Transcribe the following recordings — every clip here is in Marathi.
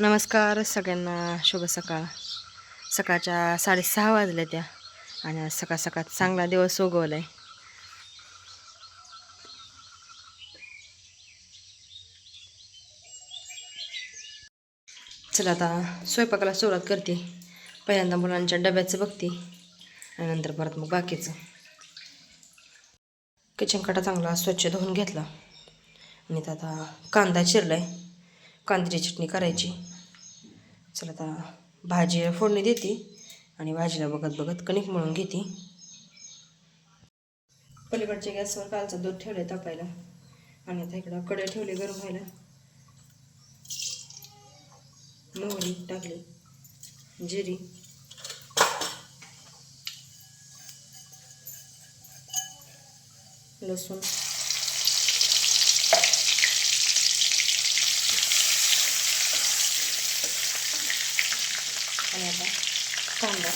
नमस्कार सगळ्यांना शुभ सकाळ. सकाळच्या साडेसहा वाजल्या त्या आणि आज सकाळ सकाळ चांगला दिवस उगवला आहे चला आता स्वयंपाकाला सुरुवात करते. पहिल्यांदा मुलांच्या डब्याचं बघते आणि नंतर परत मग बाकीचं. किचन कटा चांगला स्वच्छ धुवून घेतला. आणि आता आता कांदा चिरलाय. कांद्याची चटणी करायची. चला आता भाजी फोडणी देते आणि भाजीला बघत बघत कणिक मळून घेते. पलीकडच्या गॅसवर कालचं दूध ठेवलं आहे तापायला. आणि आता इकडं कडे ठेवले गरम व्हायला. मोहरी टाकली. जिरी. लसूण. आणि आता कांदा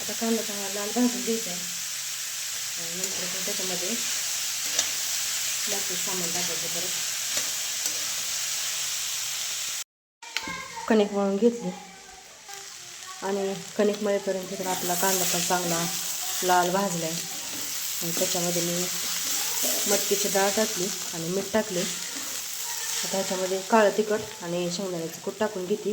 आता कांदा चांगला लाल भाजून घ्यायचा आहे आणि नंतर आपण त्याच्यामध्ये बाकी सामान टाकायचं परत कणिक मळून घेतली. आणि कणिक मळेपर्यंत तर आपला कांदा पण चांगला लाल भाजला आहे आणि त्याच्यामध्ये मी मटकीची डाळ टाकली आणि मीठ टाकले. आता ह्याच्यामध्ये काळं तिखट आणि शेंगदाण्याचं कूट टाकून घेते.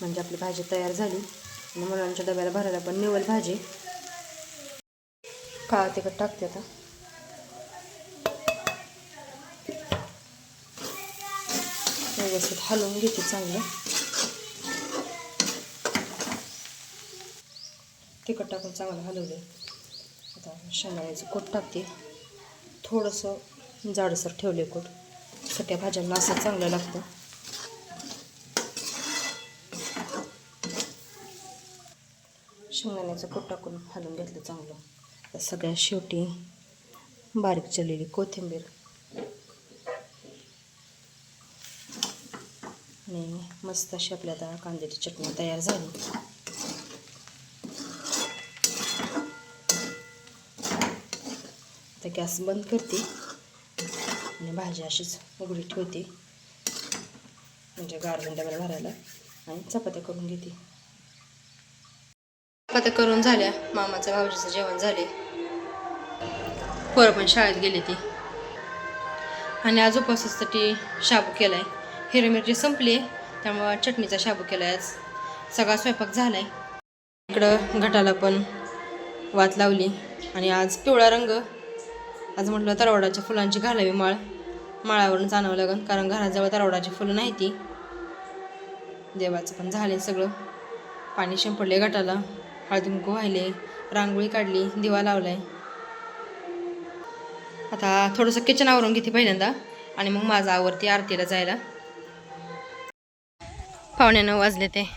म्हणजे आपली भाजी तयार झाली. आणि मुलांच्या डब्याला भरायला पण निवल भाजी. काळं तिखट टाकते आता. व्यवस्थित हलवून घेते चांगलं. तिखट टाकून चांगलं हलवलं आता शेंगदाण्याचं कोट टाकते. थोडंसं जाडसर ठेवले कोट. सट्या भाज्यांना असं चांगलं लागतं. शेंगदाण्याचं कोट टाकून हलवून घेतलं चांगलं. तर शेवटी बारीक चिरलेली कोथिंबीर. आणि मस्त अशी आपल्या आता कांद्याची चटणी तयार झाली. आता गॅस बंद करते. आणि भाजी अशीच उघडी ठेवते. म्हणजे गारगंड्यावर भरायला आणि चपात्या करून घेते. चपात्या करून झाल्या. मामाचं भाऊजीचं जेवण झाले. पोरं पण शाळेत गेली ती. आणि आज उपवासासाठी शाबू केला आहे हिरवी मिरची संपली. त्यामुळं चटणीचा शाबू केला आहे आज. सगळा स्वयंपाक झाला आहे इकडं घटाला पण वात लावली. आणि आज पिवळा रंग. आज म्हटलं तरवडाच्या फुलांची घालावी माळ. माळावरून आणावं लागेल कारण घराजवळ तरवडाची फुलं नाही ती. देवाचं पण झाले सगळं. पाणी शिंपडले गटाला. हळदी कुंकू व्हायले रांगोळी काढली दिवा लावलाय. आता थोडंसं किचन आवरून घेते पहिल्यांदा. आणि मग माझं आवरती आरतीला जायला. पावणे नऊ वाजले ते.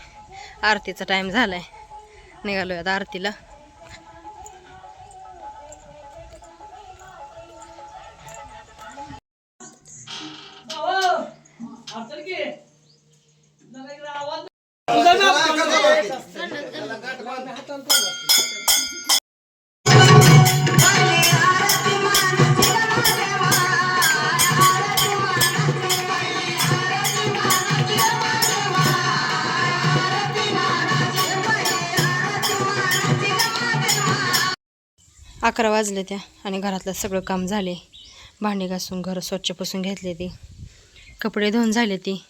आरतीचा टाईम झालाय. निघालोय आता आरतीला. अकरा वाजले त्या आणि घरातलं सगळं काम झाले. भांडी घासून घर स्वच्छ पुसून घेतले ती. कपडे धुवून झाले ती.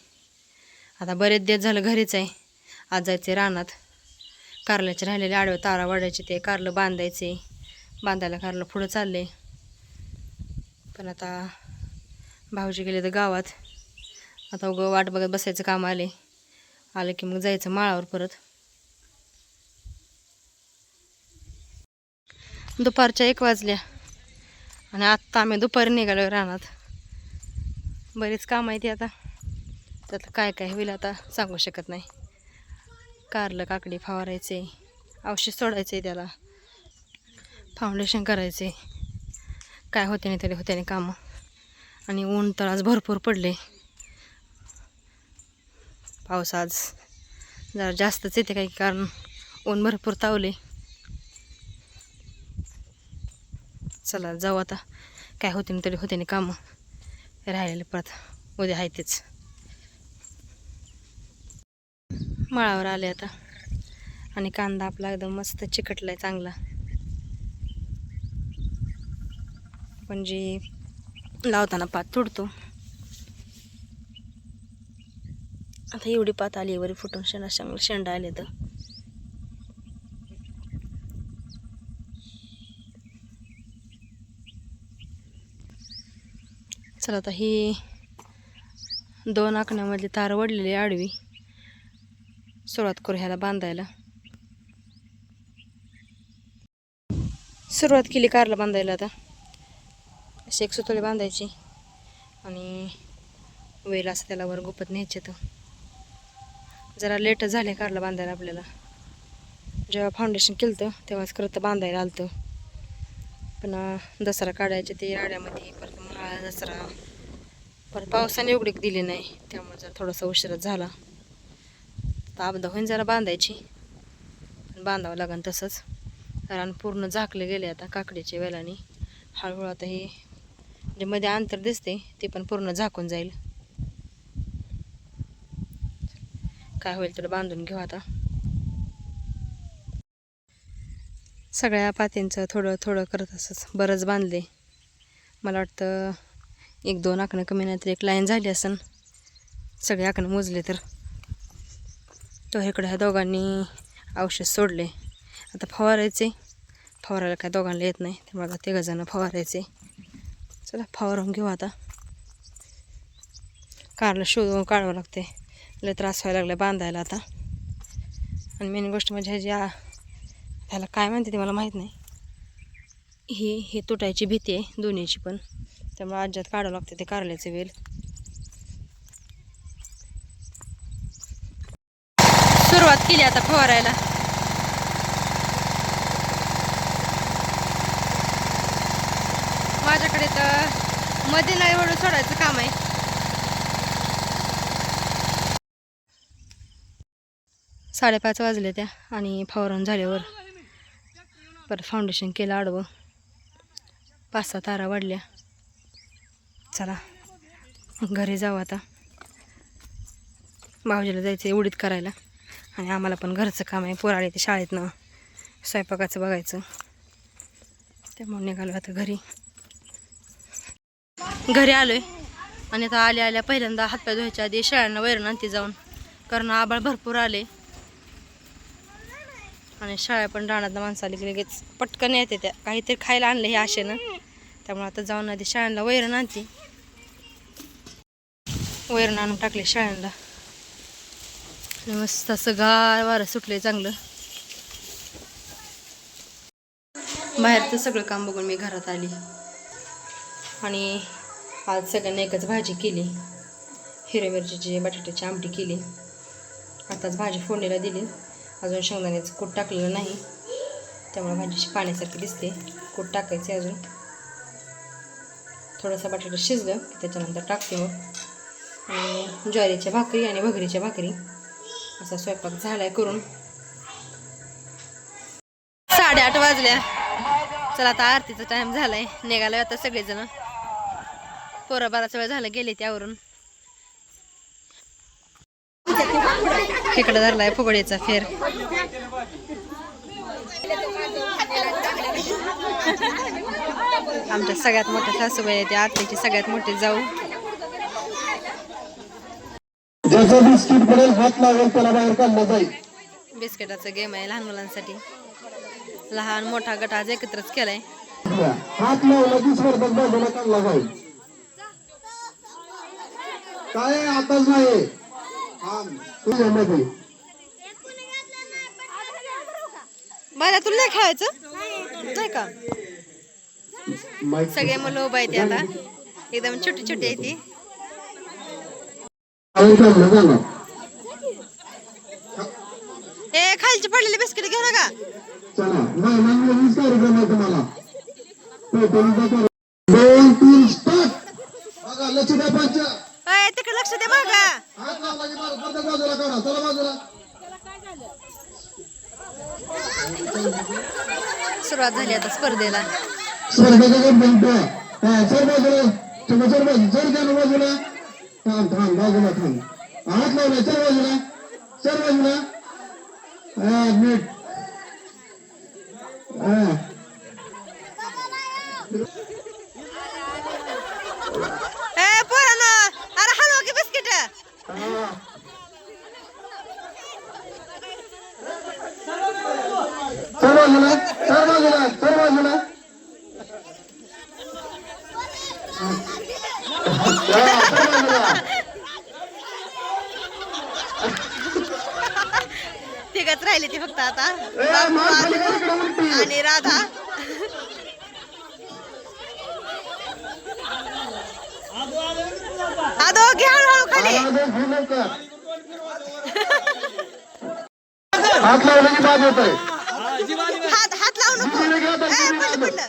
आता बरेच दिवस झालं घरीच आहे. आज जायचे रानात. कारल्याचे राहिलेले आडवे तारा वाढायचे ते कारलं बांधायचे. बांधायला कारलं पुढं चालले. पण आता भाऊजी गेले तर गावात. आता उगं वाट बघत बसायचं काम आले आलं की मग जायचं माळावर परत. दुपारच्या एक वाजल्या. आणि आत्ता आम्ही दुपारी निघालो रानात. बरीच काम आहे ती आता. त्यात काय काय होईल आता सांगू शकत नाही. कारलं काकडी फवारायचे औषध सोडायचे त्याला. फाउंडेशन करायचे. काय होते नाही तरी होते नाही कामं. आणि ऊन तर आज भरपूर पडले. पाऊस आज जरा जास्तच येते काही कारण ऊन भरपूर तावले. चला जाऊ आता. काय होते ना तरी होते ना कामं. राहिलेले परत. उद्या आहे तेच. माळावर आले आता. आणि कांदा आपला एकदम मस्त चिकटला आहे चांगला. आपण जे लावताना पात तुडतो. आता एवढी पात आली वरी फुटून शेणा चांगलं शेंडा आले तर. चला आता ही दोन आखण्यामधली तार वडलेली आडवी. सुरुवात करू ह्याला बांधायला. सुरुवात केली कारला बांधायला आता. असे एक सुतळी बांधायची. आणि वेल असं त्याला वर गुपत न्यायचे तर जरा लेट झाले कारला बांधायला आपल्याला. जेव्हा फाउंडेशन केलं होतं तेव्हाच तर बांधायला आलं पण दसरा काढायचे ते राड्यामध्ये परत मग दसरा. परत पावसाने उघडीक दिली नाही त्यामुळे जर थोडासा उशिराच झाला. तर होईन जरा बांधायची. पण बांधावं लागेल तसंच. कारण पूर्ण झाकले गेले आता काकडीच्या वेलाने. हळूहळू आता हे जे मध्ये अंतर दिसते ते पण पूर्ण झाकून जाईल. काय होईल तर बांधून घेऊ आता. सगळ्या पातींचं थोडं थोडं करत असंच बरंच बांधले. मला वाटतं एक दोन आकणं कमी नाही तर एक लाईन झाली असन. सगळे आकणं मोजले तर. तो इकडे ह्या दोघांनी औषध सोडले. आता फवारायचे फवारायला काय दोघांना येत नाही. त्यामुळे आता तिघंजणं फवारायचे चला फवारून घेऊ आता. कारला शोधून काढावं लागते लय त्रास व्हायला लागला बांधायला आता. आणि मेन गोष्ट म्हणजे ह्याची ह्याला काय म्हणते ते मला माहीत नाही. ही हे तुटायची भीती आहे दोन्हीची पण. त्यामुळे आज्यात काढावं लागते ते कारल्याचे वेल. सुरुवात केली आता फवारायला. माझ्याकडे तर मध्ये नाही वळून सोडायचं काम आहे. साडेपाच वाजले त्या आणि फवारून झाल्यावर परत फाउंडेशन केलं आडवं. पाच सहा तारा वाढल्या. चला घरी जाऊ आता. भाऊजीला जायचं उडीत करायला. आणि आम्हाला पण घरचं काम आहे पोराळे ते शाळेतनं. स्वयंपाकाचं बघायचं. त्यामुळे निघालो आता घरी. घरी आलोय. आणि आता आल्या आल्या पहिल्यांदा हातपाय धुवायच्या आधी शाळांना वैरण आणते जाऊन. कारण आबाळ भरपूर आले. आणि शाळा पण रानात माणसं आली की लगेच पटकन येते त्या. काहीतरी खायला आणलं हे आशेनं. त्यामुळे आता जाऊन आधी शाळांना वैरण आणते. वैरण आणून टाकले शाळांना मस्त असं गार वारं सुटलंय चांगलं. बाहेरचं सगळं काम बघून मी घरात आली. आणि आज सगळ्यांना एकच भाजी केली. हिरव्या मिरचीची बटाट्याची आमटी केली. आताच भाजी फोडणीला दिली. अजून शेंगदाण्याचं कूट टाकलेलं नाही. त्यामुळे भाजीची पाण्यासारखी दिसते. कूट टाकायचे अजून. थोडंसं बटाटा शिजलं की त्याच्यानंतर टाकते मग. आणि ज्वारीच्या भाकरी आणि भगरीच्या भाकरी. असा स्वयंपाक झालाय करून. साडेआठ वाजल्या. चला आता आरतीचा टाइम झालाय. निघालोय आता सगळेजण. पोरं बराच वेळ झालं गेले त्यावरून इकडे धरलाय फुगडीचा फेर. आमच्या सगळ्यात मोठ्या सासूबाई आहे त्या आत्याची सगळ्यात मोठी जाऊ. ज्याचं बिस्किट पडेल हात लागेल त्याला बाहेर काढलं जाईल. बिस्किटाचा गेम आहे लहान मुलांसाठी. लहान मोठा गट आज एकत्रच केलाय. हात लावला की स्पर्धक बाजूला काढला जाईल. काय? आताच नाही बरं तुला नाही खेळायचं? नाही का? सगळे मुलं उभा आहेत आता. एकदम छोटी छोटी आहे ती. ए खालची पडलेली बिस्किट घेऊ नका चला. महिन्यांमध्येच कार्यक्रम आहे तुम्हाला. दोन तीन स्टार्ट. बघा तिकडे लक्ष दे माग हात लावला की मारा प्रत्येक बाजूला काढा. चला बाजूला. सुरुवात झाली आता स्पर्धेला. स्वर्गाचा गणपती हा सर बाजूला तुम्ही सर बाजू सर द्या ना बाजूला थांब थांब बाजूला थांब हात लावला सर बाजूला सर बाजूला हा नीट हा ए पोरांनो अरे हलवा की बिस्किट हा. सर बाजूला सर बाजूला सर बाजूला हा, सर बाजूला तिघच राहिली ती फक्त आता ए, बापू, मार खाली आलू कर इकडं उलटी. आणि राधा। आदो घे हळूहळू खाली. हात लावलं की बाद होत हात हात लावू नको. घ्या ए, पडलं पडलं.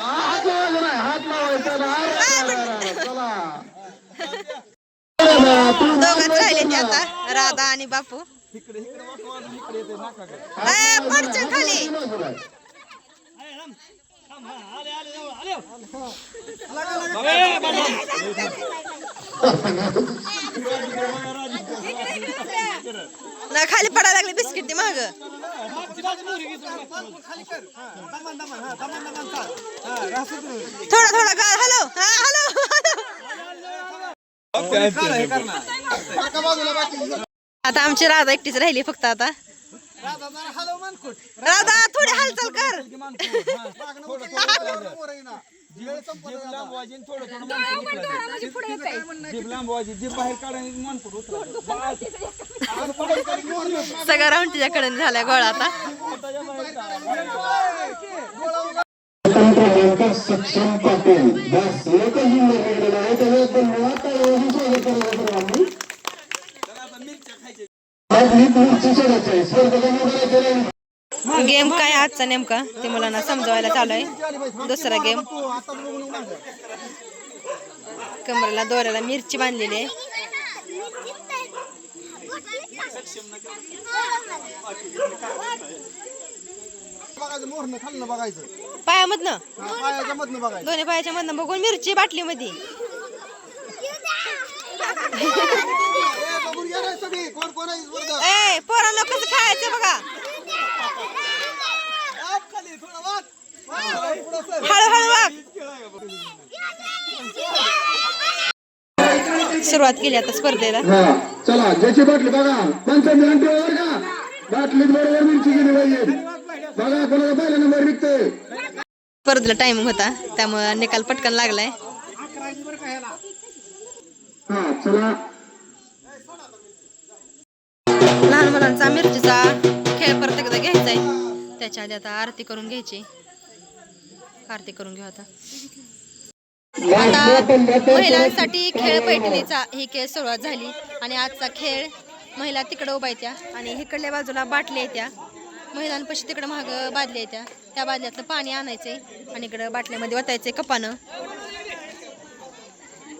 हात लावायचा नाही हात लावायचा. नाही. अरे, अरे, अरे, चला दोघच राहिले ते आता राधा आणि बापू. ए, पडचं खाली! ना खाली पडायला लागली बिस्किट ती माग. थोडा थोडा गाळ हॅलो हा हॅलो आता आमची राधा एकटीच राहिली फक्त आता. राधा थोडी हालचाल कर. सगळा राऊंड तिच्याकडे झालाय गोळा आता. सक्षम पाटील बस एकच जिल्हा निघलेला आहे त्यामुळे धन्यवाद टाळ्यांची स्वागत करायचं सर्वांनी आज नीट मिरची सोडायची आहे स्वर्गाचा मोबाईल केला गेम काय आजचा नेमका? ते मुलांना समजवायला चालू आहे दुसरा गेम. कमरेला दोऱ्याला मिरची बांधलेली आहे. पायामधन? पायामधनं पायाच्या बघायचं दोन्ही पायाच्या मधनं बघून मिरची बाटली मध्ये सगळी. कोण कोण आहे स्वर्ग ए पोरांना कसं खायचं बघा. खाली थोडं वाट हळूहळू वाग सुरुवात केली आता स्पर्धेला. हा चला ज्याची बाटली बघा. पंचायत घंटे वर का बाटलीत बरोबर मिरची गेली पाहिजे. बघा कोणाचा पहिला नंबर स्पर्धेला टायमिंग होता त्यामुळे निकाल पटकन लागलाय. हा चला. लहान मुलांचा मिरचीचा खेळ परत एकदा घ्यायचा आहे त्याच्या आधी आता आरती करून घ्यायची. आरती करून घेऊ आता. आता महिलांसाठी खेळ पैठणीचा ही खेळ सुरुवात झाली आणि आजचा खेळ महिला तिकडं उभा येत्या आणि इकडल्या बाजूला बाटल्या येत्या. महिलांपाशी तिकडं महाग बादल्या येत्या. त्या बादल्यातलं पाणी आणायचंय आणि इकडं बाटल्यामध्ये वतायचंय कपानं.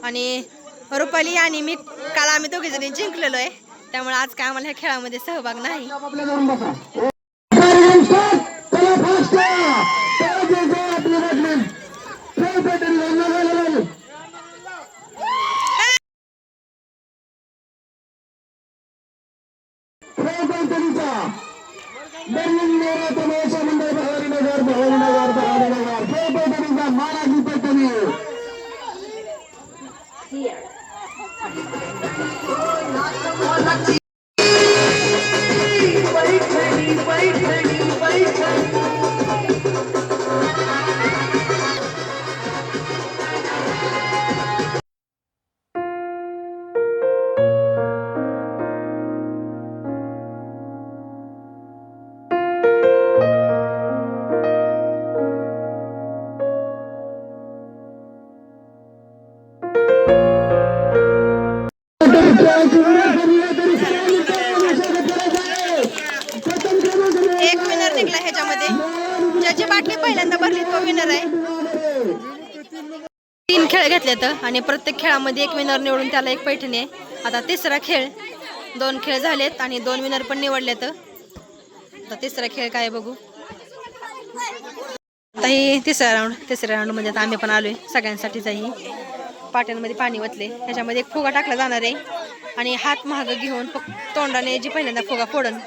आणि रुपाली आणि मी काल आम्ही दोघी जणी जिंकलेलो आहे त्यामुळे आज काय आम्हाला ह्या खेळामध्ये सहभाग नाही. खेळ घेतले आणि प्रत्येक खेळामध्ये एक विनर निवडून त्याला एक पैठणी आहे. आता तिसरा खेळ दोन खेळ झालेत आणि दोन विनर पण निवडलेत. आता तिसरा खेळ काय आहे बघू. आता ही तिसरा राऊंड तिसऱ्या राऊंड म्हणजे आता आम्ही पण आलोय सगळ्यांसाठीच आहे पाट्यांमध्ये पाणी वतले त्याच्यामध्ये एक फुगा टाकला जाणार आहे. आणि हात महाग घेऊन फक्त तोंडाने जी पहिल्यांदा फुगा फोडन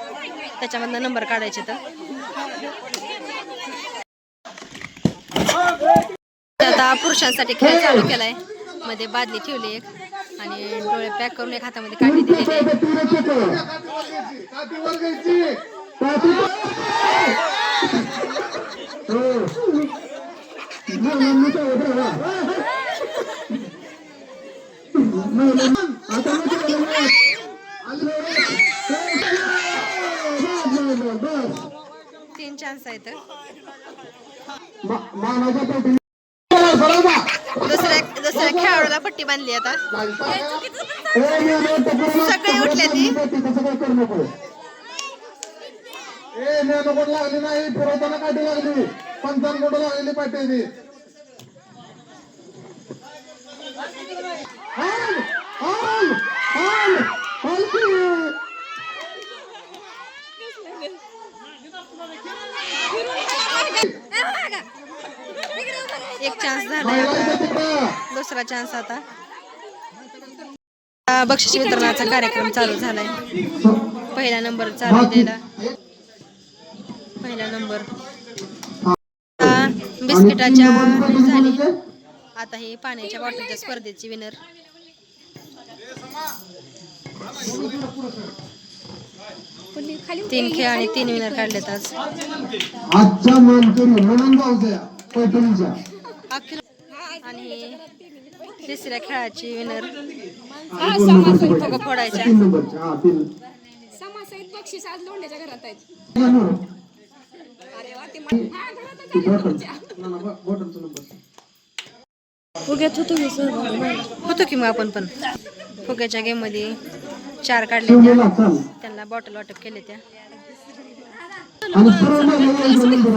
त्याच्यामधनं नंबर काढायचे तर आता पुरुषांसाठी खेळ चालू केलाय. मध्ये बादली ठेवली एक आणि डोळे पॅक करून एक हातामध्ये काढली तीन चान्स आहेत. खेळाडूला पट्टी बांधली आता. सगळे उठले ती. लागली नाही? पुरवताना काठी लागली. पंचावन्न कोट लागलेली पाठी एक चान्स आता. दुसरा चान्स आता. बक्षीस वितरणाचा कार्यक्रम चालू झालाय. पहिला नंबर चालू द्यायला. पहिला नंबर बिस्किटाच्या झाली. आता ही पाण्याच्या बॉटलच्या स्पर्धेची विनर तीन खेळ आणि तीन विनर काढलेत आज. आणि तिसऱ्या खेळाची विनर फुगा फोडायच्या? तीन नंबरच्या हा तीन. समासाईत बक्षीस आज लोंढ्याच्या घरात आहेत. नंबर. अरे वा ते मा- हा, घरातच नंबर. होतो की मग आपण पण. फुग्याच्या गेममध्ये चार काढले चाल. त्यांना बॉटल वाटप केले त्या. आणि सर्व महिला यायचं नंबर.